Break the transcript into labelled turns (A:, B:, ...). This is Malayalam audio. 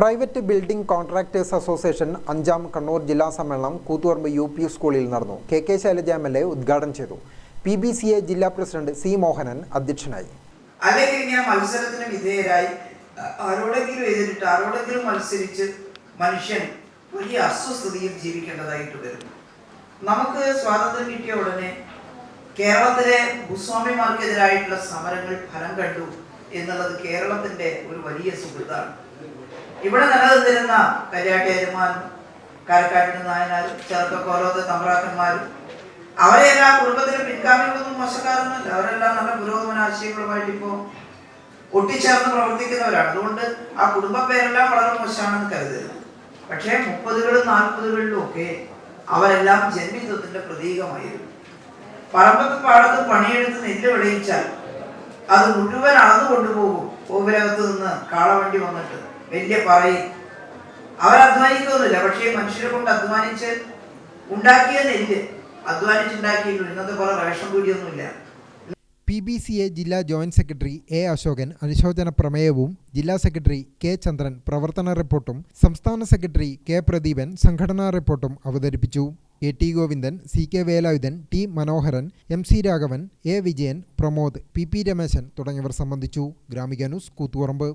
A: പ്രൈവറ്റ് ബിൽഡിംഗ് കോൺട്രാക്ടേഴ്സ് അസോസിയേഷൻ അഞ്ചാം കണ്ണൂർ ജില്ലാ സമ്മേളനം കൂത്തുപറമ്പ് യു പി സ്കൂളിൽ നടന്നു. K K Shailaja M L A ഉദ്ഘാടനം ചെയ്തു. പി ബി സി എ ജില്ലാ പ്രസിഡന്റ് സി മോഹനൻ അധ്യക്ഷനായി.
B: അല്ലെങ്കിൽ ഇങ്ങനെ മത്സരത്തിന് വിധേയരായി ആരോടെങ്കിലും എതിരിട്ട് ആരോടെങ്കിലും മത്സരിച്ച് മനുഷ്യൻ വലിയ അസ്വസ്ഥതയിൽ ജീവിക്കേണ്ടതായിട്ട് വരുന്നു നമുക്ക് സ്വാതന്ത്ര്യം കിട്ടിയ ഉടനെ കേരളത്തിലെ ഭൂസ്വാമിമാർക്കെതിരായിട്ടുള്ള സമരങ്ങൾ ഫലം കണ്ടു. എന്നുള്ളത് കേരളത്തിന്റെ ഒരു വലിയ സുഹൃത്താണ്. ഇവിടെ നിലനിന്നിരുന്ന കല്യാട്ടേരുമാരും കാരക്കാട്ടിന് നായനാരും ചെറുക്കക്കോലോത്തെ തമ്പ്രാക്കന്മാരും അവരെല്ലാം കുടുംബത്തിലെ പിൻഗാമികളൊന്നും മോശക്കാരൊന്നുമല്ല. അവരെല്ലാം നല്ല പുരോഗമന ആശയങ്ങളുമായിട്ട് ഇപ്പോൾ ഒട്ടിച്ചേർന്ന് പ്രവർത്തിക്കുന്നവരാണ്. അതുകൊണ്ട് ആ കുടുംബ പേരെല്ലാം വളരെ മോശമാണെന്ന് കരുതരുത്. പക്ഷേ മുപ്പതുകളിലും നാൽപ്പതുകളിലും ഒക്കെ അവരെല്ലാം ജന്മിത്വത്തിന്റെ പ്രതീകമായിരുന്നു. പറമ്പത്ത് പാടത്ത് പണിയെടുത്ത് നെല്ല് വിളയിച്ചാൽ അത് മുഴുവൻ അളന്നു കൊണ്ടുപോകും കോവിലകത്ത് നിന്ന് കാളവണ്ടി വന്നിട്ട്. വലിയ പറയും. അവരധ്വാനിക്കൊന്നുമില്ല പക്ഷേ മനുഷ്യരെ കൊണ്ട് അധ്വാനിച്ച് ഉണ്ടാക്കിയ നെല്ല് അധ്വാനിച്ചുണ്ടാക്കിയല്ലോ ഇന്നത്തെ പോലെ റേഷൻ കൂടിയൊന്നുമില്ല
A: പി ബി സി എ ജില്ലാ ജോയിന്റ് സെക്രട്ടറി എ അശോകൻ അനുശോചന പ്രമേയവും ജില്ലാ സെക്രട്ടറി കെ ചന്ദ്രൻ പ്രവർത്തന റിപ്പോർട്ടും സംസ്ഥാന സെക്രട്ടറി കെ പ്രദീപൻ സംഘടനാ റിപ്പോർട്ടും അവതരിപ്പിച്ചു. A T Govindan C K Velayudhan T Manoharan M C Raghavan A Vijayan Pramod P P Rameshan തുടങ്ങിയവർ സംബന്ധിച്ചു. ഗ്രാമിക ന്യൂസ് കൂത്തുപറമ്പ്.